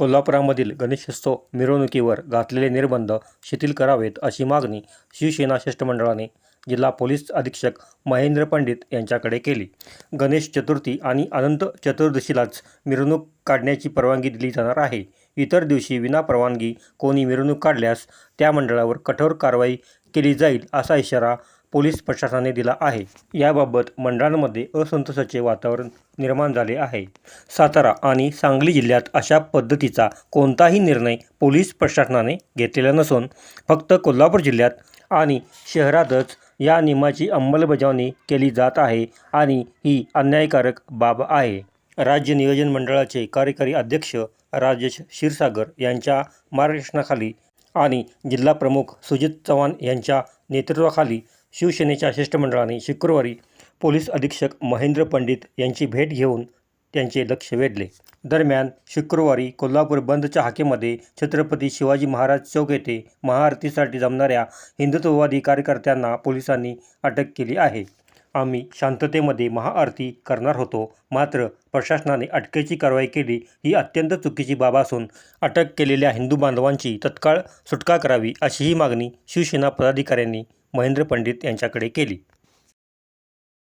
कोल्हापुरामधील गणेशोत्सव मिरवणुकीवर घातलेले निर्बंध शिथिल करावेत अशी मागणी शिवसेना शिष्टमंडळाने जिल्हा पोलीस अधीक्षक महेंद्र पंडित यांच्याकडे केली. गणेश चतुर्थी आणि अनंत चतुर्दशीलाच मिरवणूक काढण्याची परवानगी दिली जाणार आहे. इतर दिवशी विनापरवानगी कोणी मिरवणूक काढल्यास त्या मंडळावर कठोर कारवाई केली जाईल असा इशारा पोलीस प्रशासनाने दिला आहे. याबाबत मंडळांमध्ये असंतोषाचे वातावरण निर्माण झाले आहे. सातारा आणि सांगली जिल्ह्यात अशा पद्धतीचा कोणताही निर्णय पोलीस प्रशासनाने घेतलेला नसून फक्त कोल्हापूर जिल्ह्यात आणि शहरातच या नियमाची अंमलबजावणी केली जात आहे आणि ही अन्यायकारक बाब आहे. राज्य नियोजन मंडळाचे कार्यकारी अध्यक्ष राजेश क्षीरसागर यांच्या मार्गदर्शनाखाली आणि जिल्हा प्रमुख सुजित चव्हाण यांच्या नेतृत्वाखाली शिवसेनेच्या शिष्टमंडळाने शुक्रवारी पोलीस अधीक्षक महेंद्र पंडित यांची भेट घेऊन त्यांचे लक्ष वेधले. दरम्यान शुक्रवारी कोल्हापूर बंदच्या हाकेमध्ये छत्रपती शिवाजी महाराज चौक येथे महाआरतीसाठी जमणाऱ्या हिंदुत्ववादी कार्यकर्त्यांना पोलिसांनी अटक केली आहे. आम्ही शांततेमध्ये महाआरती करणार होतो मात्र प्रशासनाने अटकेची कारवाई केली ही अत्यंत चुकीची बाब असून अटक केलेल्या हिंदू बांधवांची तत्काळ सुटका करावी अशीही मागणी शिवसेना पदाधिकाऱ्यांनी महेंद्र पंडित यांच्याकडे केली.